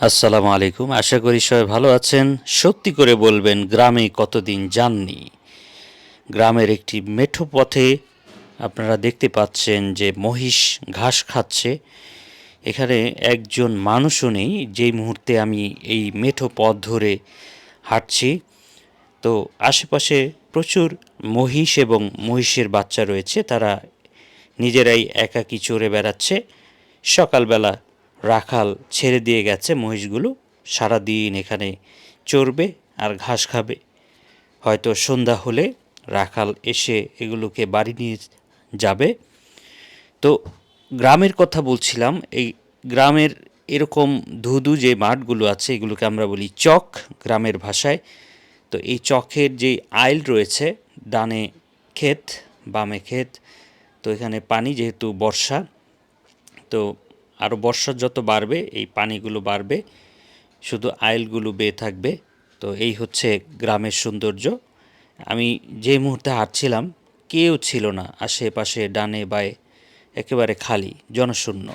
আসসালামু আলাইকুম। আশা করি সবাই ভালো আছেন। সত্যি করে বলবেন, গ্রামে কতদিন যাননি? গ্রামের একটি মেঠো পথে আপনারা দেখতে পাচ্ছেন যে মহিষ ঘাস খাচ্ছে। এখানে একজন মানুষও নেই। যেই মুহূর্তে আমি এই মেঠো পথ ধরে হাঁটছি, তো আশেপাশে প্রচুর মহিষ এবং মহিষের বাচ্চা রয়েছে। তারা নিজেরাই একাকী চড়ে বেড়াচ্ছে। সকালবেলা রাখাল ছেড়ে দিয়ে গেছে মহিষগুলো। সারাদিন এখানে চড়বে আর ঘাস খাবে। হয়তো সন্ধ্যা হলে রাখাল এসে এগুলোকে বাড়ি নিয়ে যাবে। তো গ্রামের কথা বলছিলাম, এই গ্রামের এরকম ধুধু যে মাঠগুলো আছে, এগুলোকে আমরা বলি চক গ্রামের ভাষায়। তো এই চকের যে আইল রয়েছে, ডানে ক্ষেত, বামে ক্ষেত, তো এখানে পানি যেহেতু বর্ষা, তো আরও বর্ষা যত বাড়বে, এই পানিগুলো বাড়বে, শুধু আইলগুলো বেয়ে থাকবে। তো এই হচ্ছে গ্রামের সৌন্দর্য। আমি যে মুহূর্তে হাঁটছিলাম, কেউ ছিল না, আশেপাশে ডানে বায়ে, একেবারে খালি, জনশূন্য।